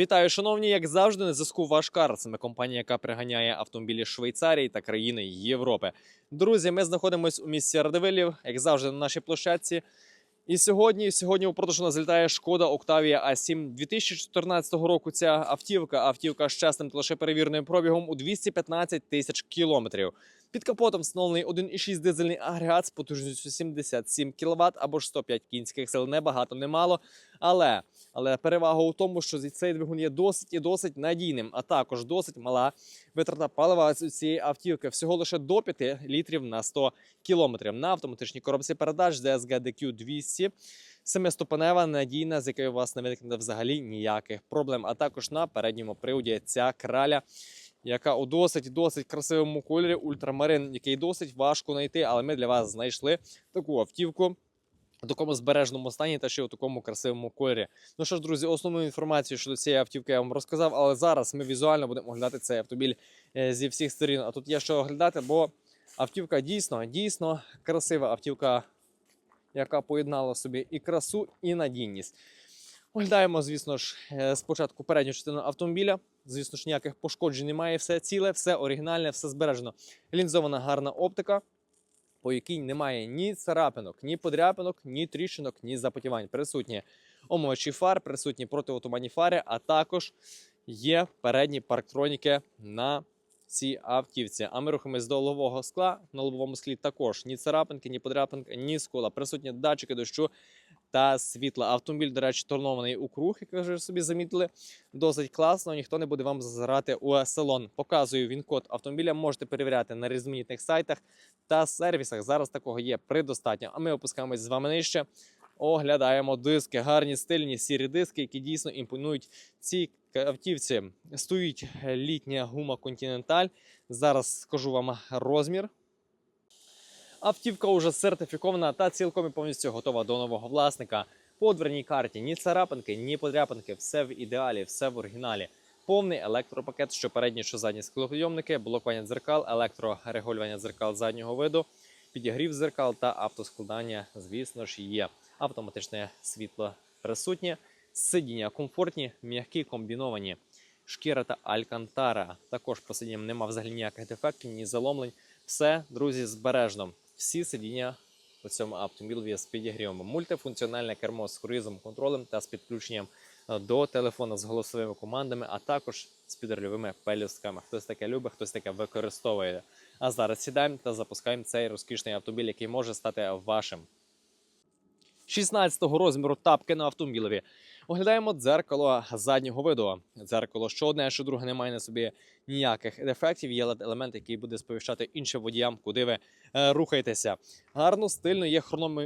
Вітаю, шановні, як завжди, на зв'язку ваш кар. Це компанія, яка приганяє автомобілі Швейцарії та країни Європи. Друзі, ми знаходимося у місті Радивилів, як завжди, на нашій площадці. І сьогодні, сьогодні у продажу нас шкода Octavia A7 2014 року. Ця автівка, автівка з чесним та лише перевіреним пробігом у 215 тисяч кілометрів. Під капотом встановлений 1,6 дизельний агрегат з потужністю 77 кВт або ж 105 кінських сил. Небагато, немало. Але, але перевага у тому, що цей двигун є досить і досить надійним, а також досить мала витрата палива цієї автівки. Всього лише до 5 літрів на 100 кілометрів. На автоматичній коробці передач DSG DQ 200. Семиступенева надійна, з якою у вас не виникне взагалі ніяких проблем. А також на передньому приводі ця краля, яка у досить досить красивому кольорі ультрамарин, який досить важко знайти, але ми для вас знайшли таку автівку. В такому збережному стані та ще у такому красивому кольорі. Ну що ж, друзі, основну інформацію щодо цієї автівки я вам розказав, але зараз ми візуально будемо оглядати цей автомобіль е, зі всіх сторін. А тут є що оглядати, бо автівка дійсно, дійсно красива автівка, яка поєднала собі і красу, і надійність. Оглядаємо, звісно ж, е, спочатку передню частину автомобіля. Звісно ж, ніяких пошкоджень немає, все ціле, все оригінальне, все збережено. Лінзована гарна оптика, по якій немає ні царапинок, ні подряпинок, ні тріщинок, ні запотівань. Присутні омивачі фар, присутні протиотуманні фари, а також є передні парктроніки на цій автівці. А ми рухаємось до лобового скла. На лобовому склі також ні царапинки, ні подряпинки, ні скола. Присутні датчики дощу та світла. Автомобіль, до речі, торнований у круг, як ви вже собі замітили. Досить класно, ніхто не буде вам зазирати у салон. Показую він код автомобіля. Можете перевіряти на різноманітних сайтах та сервісах. Зараз такого є предостатньо. А ми опускаємось з вами нижче. Оглядаємо диски, гарні стильні сірі диски, які дійсно імпонують цій автівці. Стоїть літня гума Continental. Зараз скажу вам розмір. Автівка вже сертифікована та цілком і повністю готова до нового власника. По дверній карті ні царапинки, ні подряпинки, все в ідеалі, все в оригіналі. Повний електропакет, що передні, що задні склопідйомники, блокування дзеркал, електрорегулювання дзеркал заднього виду, підігрів дзеркал та автоскладання, звісно ж, є. Автоматичне світло присутнє, сидіння комфортні, м'які комбіновані. Шкіра та алькантара. Також по сидінням нема взагалі ніяких дефектів, ні заломлень. Все, друзі, збережно. Всі сидіння у цьому автомобілі з підігрівом. Мультифункціональне кермо з круїзом, контролем та з підключенням е, до телефона з голосовими командами, а також з підрольовими пелюстками. Хтось таке любить, хтось таке використовує. А зараз сідаємо та запускаємо цей розкішний автомобіль, який може стати вашим. 16-го розміру тапки на автомобілеві. Оглядаємо дзеркало заднього виду. Дзеркало що одне, що друге не має на собі ніяких дефектів. Є елемент, який буде сповіщати іншим водіям, куди ви е, рухаєтеся. Гарно, стильно є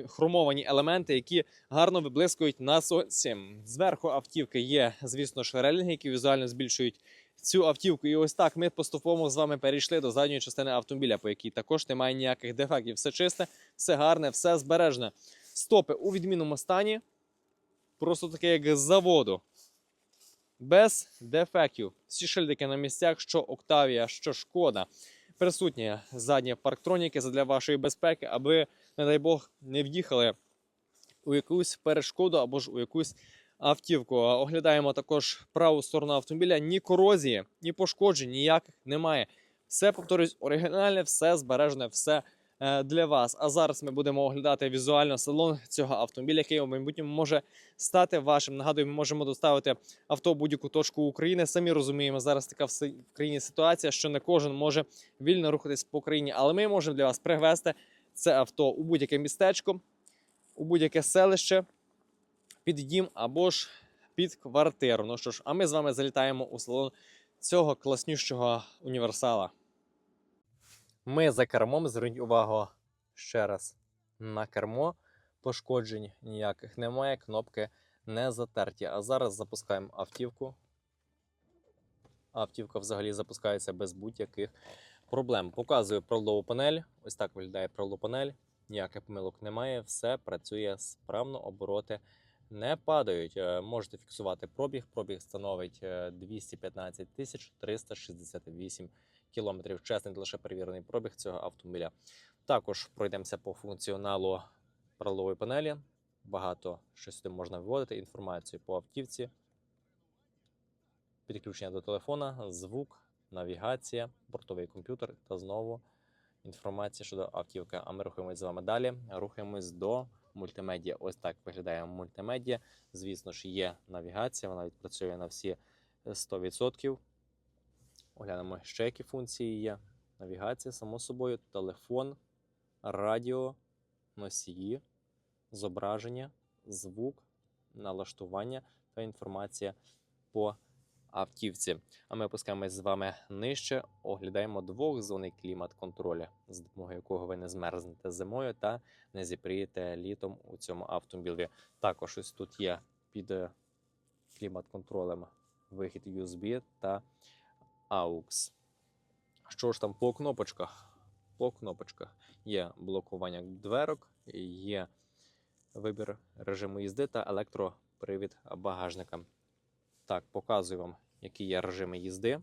хромовані елементи, які гарно виблискують на сонці. Зверху автівки є, звісно ж, які візуально збільшують цю автівку. І ось так ми поступово з вами перейшли до задньої частини автомобіля, по якій також немає ніяких дефектів. Все чисте, все гарне, все збережне. Стопи у відмінному стані. Просто таке, як з заводу. Без дефектів. Всі шильдики на місцях, що Octavia, що шкода. Присутні задні парктроніки для вашої безпеки, аби, не дай Бог, не в'їхали у якусь перешкоду або ж у якусь автівку. Оглядаємо також праву сторону автомобіля. Ні корозії, ні пошкоджень ніяких немає. Все повторюсь, оригінальне, все збережене, все для вас. А зараз ми будемо оглядати візуально салон цього автомобіля, який у майбутньому може стати вашим. Нагадую, ми можемо доставити авто в будь-яку точку України. Самі розуміємо, зараз така в країні ситуація, що не кожен може вільно рухатись по країні, але ми можемо для вас привезти це авто у будь-яке містечко, у будь-яке селище, під дім або ж під квартиру. Ну що ж, а ми з вами залітаємо у салон цього класнющого універсала. Ми за кермом, зверніть увагу ще раз на кермо. Пошкоджень ніяких немає, кнопки не затерті. А зараз запускаємо автівку. Автівка взагалі запускається без будь-яких проблем. Показую пролову панель. Ось так виглядає пролова панель. Ніяких помилок немає. Все працює справно, обороти не падають. Е, Можете фіксувати пробіг. Пробіг становить е, 215 тисяч 368 кілометрів. Чесний лише перевірений пробіг цього автомобіля. Також пройдемося по функціоналу пролової панелі. Багато що сюди можна виводити інформацію по автівці. підключення до телефона, звук, навігація, бортовий комп'ютер та знову інформація щодо автівки. А ми рухаємось з вами далі. Рухаємось до мультимедіа. Ось так виглядає мультимедіа. Звісно ж, є навігація, вона відпрацює на всі 100%. Оглянемо ще які функції є. Навігація, само собою, телефон, радіо, носії, зображення, звук, налаштування та інформація по автівці. А ми опускаємось з вами нижче, оглядаємо двохзонний клімат-контроль, з допомогою якого ви не змерзнете зимою та не зіпрієте літом у цьому автомобілі. Також ось тут є під е, клімат-контролем вихід USB та AUX. Що ж там по кнопочках? По кнопочках є блокування дверок, є вибір режиму їзди та електропривід багажника. Так, показую вам, які є режими їзди.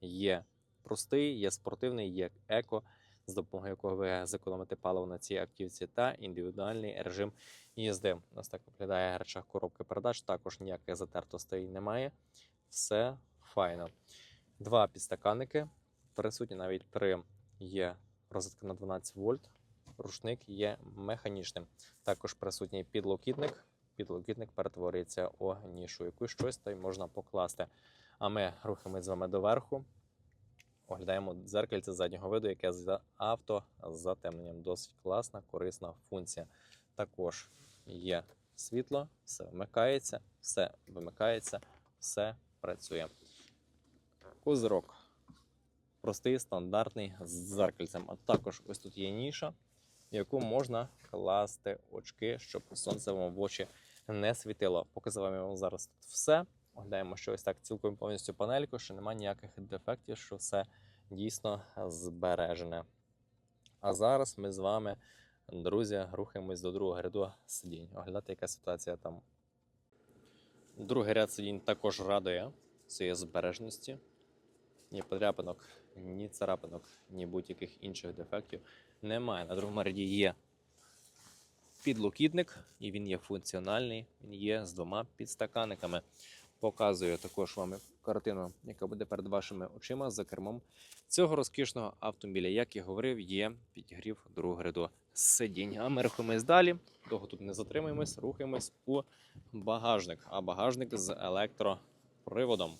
Є простий, є спортивний, є еко, з допомогою якого ви зекономите паливо на цій автівці, та індивідуальний режим їзди. У нас так виглядає речах коробки передач. Також ніяких затертостей немає. Все файно. Два підстаканники. Присутні навіть три є розетка на 12 вольт. Рушник є механічним. Також присутній підлокітник. Підлокітник перетворюється у нішу, яку щось та й можна покласти. А ми рухаємось з вами доверху. Оглядаємо дзеркальце заднього виду, яке з авто з затемненням. Досить класна, корисна функція. Також є світло, все вмикається, все вимикається, все працює. Козирок. Простий, стандартний з дзеркальцем. А також ось тут є ніша, в яку можна класти очки, щоб сонце вам в очі не світило. Показав я вам зараз тут все. Оглядаємо, що ось так цілком повністю панельку, що немає ніяких дефектів, що все дійсно збережене. А зараз ми з вами, друзі, рухаємось до другого ряду сидінь. Оглядати, яка ситуація там. Другий ряд сидінь також радує цієї збережності. Ні подряпинок, ні царапинок, ні будь-яких інших дефектів немає. На другому ряді є підлокітник, і він є функціональний. Він є з двома підстаканниками. Показую також вам картину, яка буде перед вашими очима за кермом цього розкішного автомобіля. Як я говорив, є підігрів другого ряду сидінь. А ми рухаємось далі. Довго тут не затримуємось, рухаємось у багажник. А багажник з електроприводом.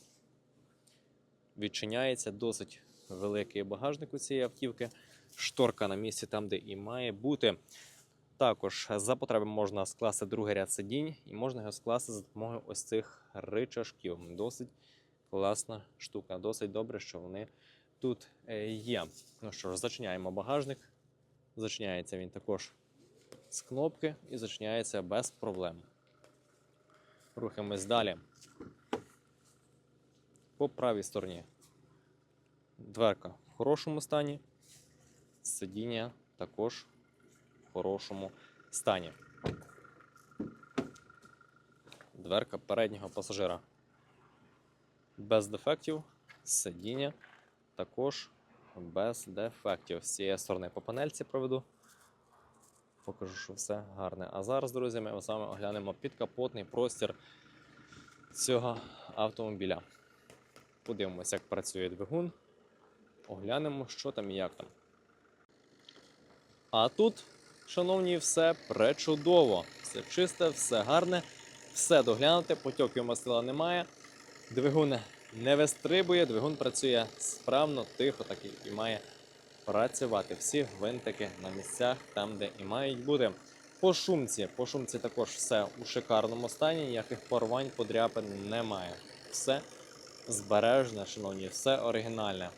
Відчиняється досить великий багажник у цієї автівки. Шторка на місці там, де і має бути. Також за потреби можна скласти другий ряд сидінь, і можна його скласти за допомогою ось цих ричажків. Досить класна штука. Досить добре, що вони тут е, є. Ну що ж, зачиняємо багажник. Зачиняється він також з кнопки і зачиняється без проблем. Рухаємось далі. По правій стороні. Дверка в хорошому стані. Сидіння також в хорошому стані. Дверка переднього пасажира. Без дефектів. Сидіння також без дефектів. З цієї сторони по панельці проведу. Покажу, що все гарне. А зараз, друзі, ми з вами оглянемо підкапотний простір цього автомобіля. Подивимося, як працює двигун. Оглянемо, що там і як там. А тут, шановні, все пречудово. Все чисте, все гарне, все доглянуте, потьоків масила немає. Двигун не вистрибує, двигун працює справно, тихо, так і має працювати. Всі гвинтики на місцях, там, де і мають бути. По шумці, по шумці також все у шикарному стані, ніяких порвань, подряпин немає. Все збережне, шановні, все оригінальне.